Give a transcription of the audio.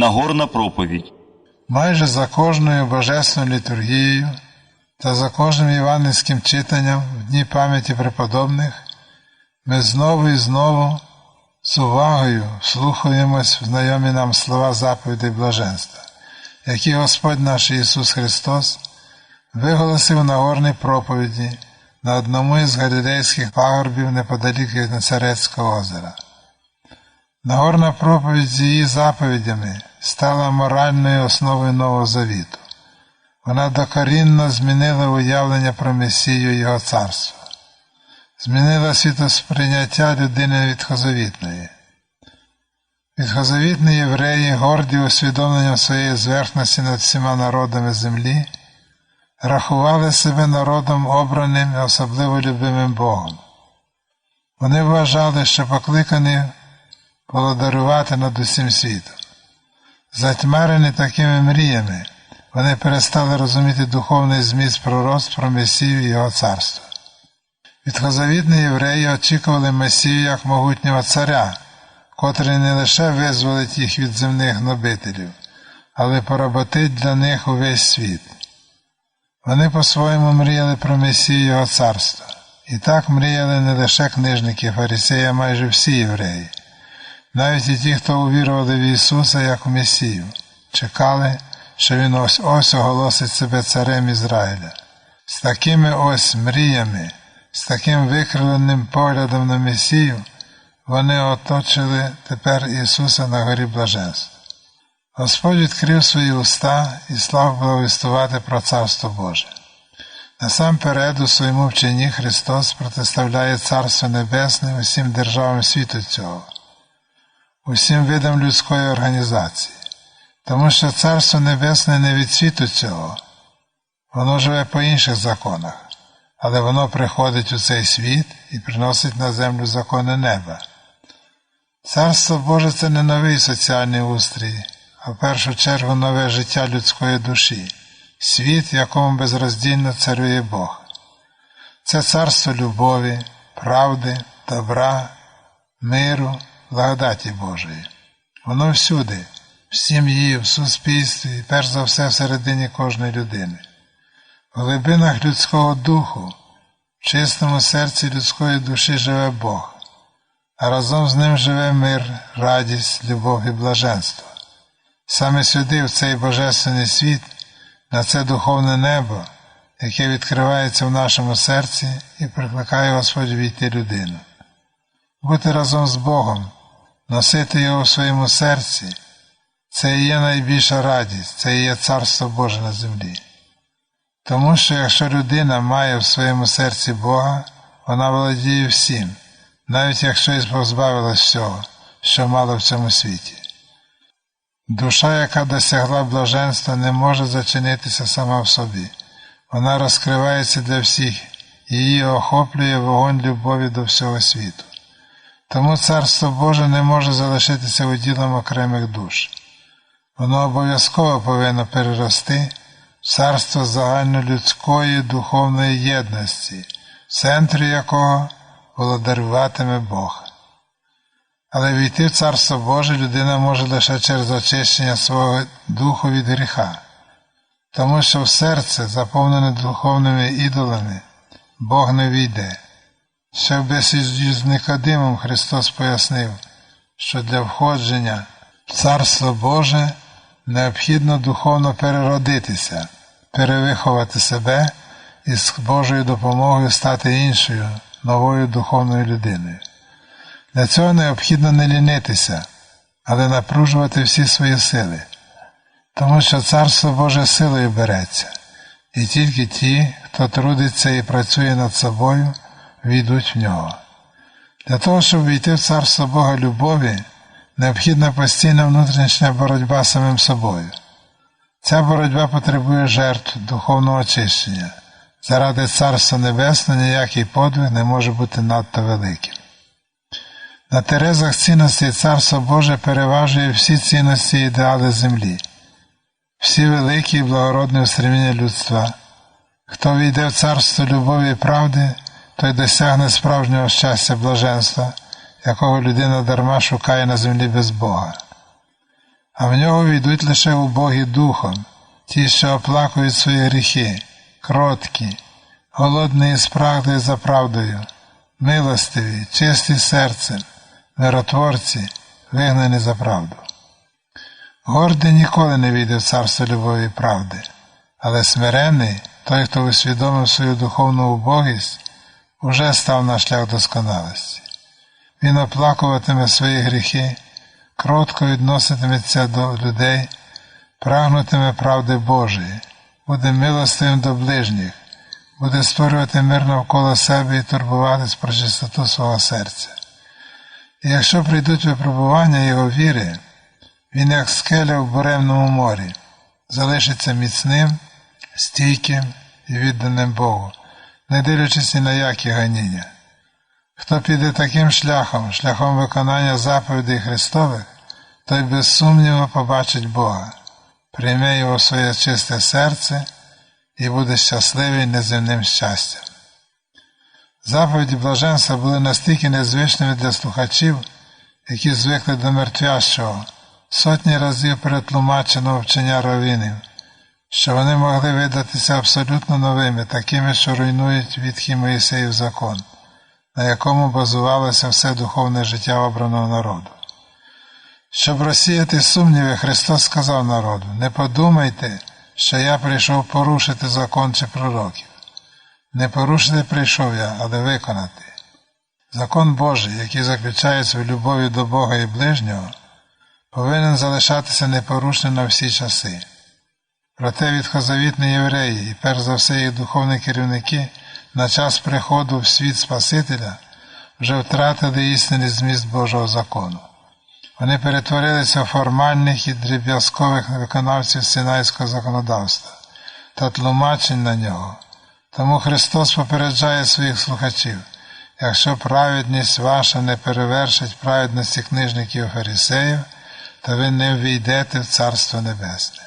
Нагорна проповідь. Майже за кожною божественною літургією та за кожним іванівським читанням в дні пам'яті преподобних ми знову і знову з увагою слухаємось в знайомі нам слова заповідей блаженства, які Господь наш Ісус Христос виголосив на горній проповіді на одному із галілейських пагорбів неподалік від Нацарецького озера. Нагорна проповідь з її заповідями стала моральною основою Нового Завіту. Вона докорінно змінила уявлення про Месію і Його царство, змінила світосприйняття людини відхозовітної. Відхозовітні євреї, горді усвідомленням своєї зверхності над всіма народами землі, рахували себе народом обраним і особливо любимим Богом. Вони вважали, що покликані володарювати над усім світом. Затьмарені такими мріями, вони перестали розуміти духовний зміст пророцтв про Месію і Його царство. Відхозавітні євреї очікували Месію як могутнього царя, котрий не лише визволить їх від земних гнобителів, але поработить для них увесь світ. Вони по-своєму мріяли про Месію Його царство. І так мріяли не лише книжники, фарисеї, а майже всі євреї. Навіть і ті, хто увірували в Ісуса як у Месію, чекали, що Він ось ось оголосить себе царем Ізраїля. З такими ось мріями, з таким викривленим поглядом на Месію, вони оточили тепер Ісуса на горі блаженства. Господь відкрив свої уста і слав благовістувати про Царство Боже. Насамперед у своєму вченні Христос протиставляє Царство Небесне усім державам світу цього усім видам людської організації, тому що Царство Небесне не від світу цього, воно живе по інших законах, але воно приходить у цей світ і приносить на землю закони неба. Царство Боже це не новий соціальний устрій, а в першу чергу нове життя людської душі, світ, в якому безроздільно царює Бог. Це царство любові, правди, добра, миру благодаті Божої. Воно всюди, в сім'ї, в суспільстві і перш за все всередині кожної людини. В глибинах людського духу, в чистому серці людської душі живе Бог, а разом з ним живе мир, радість, любов і блаженство. Саме сюди, в цей божественний світ, на це духовне небо, яке відкривається в нашому серці і прикликає Господь війти людину. Бути разом з Богом носити його в своєму серці, це і є найбільша радість, це і є Царство Боже на землі. Тому що якщо людина має в своєму серці Бога, вона володіє всім, навіть якщо і позбавилась всього, що мало в цьому світі. Душа, яка досягла блаженства, не може зачинитися сама в собі, вона розкривається для всіх, її охоплює вогонь любові до всього світу. Тому Царство Боже не може залишитися уділом окремих душ. Воно обов'язково повинно перерости в царство загальнолюдської духовної єдності, в центрі якого володарюватиме Бог. Але війти в Царство Боже людина може лише через очищення свого духу від гріха, тому що в серце, заповнене духовними ідолами, Бог не війде. Ще в бесіді з Никодимом Христос пояснив, що для входження в Царство Боже необхідно духовно переродитися, перевиховати себе і з Божою допомогою стати іншою, новою духовною людиною. Для цього необхідно не лінитися, але напружувати всі свої сили, тому що Царство Боже силою береться, і тільки ті, хто трудиться і працює над собою війдуть в нього. Для того, щоб війти в царство Бога любові, необхідна постійна внутрішня боротьба з самим собою. Ця боротьба потребує жертв духовного очищення. Заради Царства Небесного ніякий подвиг не може бути надто великим. На терезах цінності Царство Боже переважує всі цінності і ідеали землі, всі великі і благородні устремління людства. Хто війде в царство любові і правди, той досягне справжнього щастя блаженства, якого людина дарма шукає на землі без Бога. а в нього війдуть лише убогі духом, ті, що оплакують свої гріхи, кроткі, голодні і спрагли за правдою, милостиві, чисті серцем, миротворці, вигнані за правду. Гордий ніколи не війде в царство любові і правди, але смирений, той, хто усвідомив свою духовну убогість, уже став на шлях досконалості. Він оплакуватиме свої гріхи, кротко відноситиметься до людей, прагнутиме правди Божої, буде милостивим до ближніх, буде створювати мир навколо себе і турбуватись про чистоту свого серця. І якщо прийдуть випробування його віри, він, як скеля в буремному морі, залишиться міцним, стійким і відданим Богу, не дивлячись ні на які ганіння. Хто піде таким шляхом, шляхом виконання заповідей Христових, той без сумніву побачить Бога, прийме його в своє чисте серце і буде щасливий неземним щастям. Заповіді блаженства були настільки незвичними для слухачів, які звикли до мертвящого, сотні разів перетлумаченого вчення равінів, що вони могли видатися абсолютно новими, такими, що руйнують відхід Моїсеїв закон, на якому базувалося все духовне життя обраного народу. Щоб розсіяти сумніви, Христос сказав народу, не подумайте, що я прийшов порушити закон чи пророків. Не порушити прийшов я, але виконати. Закон Божий, який заключається в любові до Бога і ближнього, повинен залишатися непорушним на всі часи. Проте відхозавітні євреї і перш за все їх духовні керівники на час приходу в світ Спасителя вже втратили істинний зміст Божого закону. Вони перетворилися в формальних і дріб'язкових виконавців синайського законодавства та тлумачень на нього. Тому Христос попереджає своїх слухачів, якщо праведність ваша не перевершить праведності книжників і фарисеїв, то ви не ввійдете в Царство Небесне.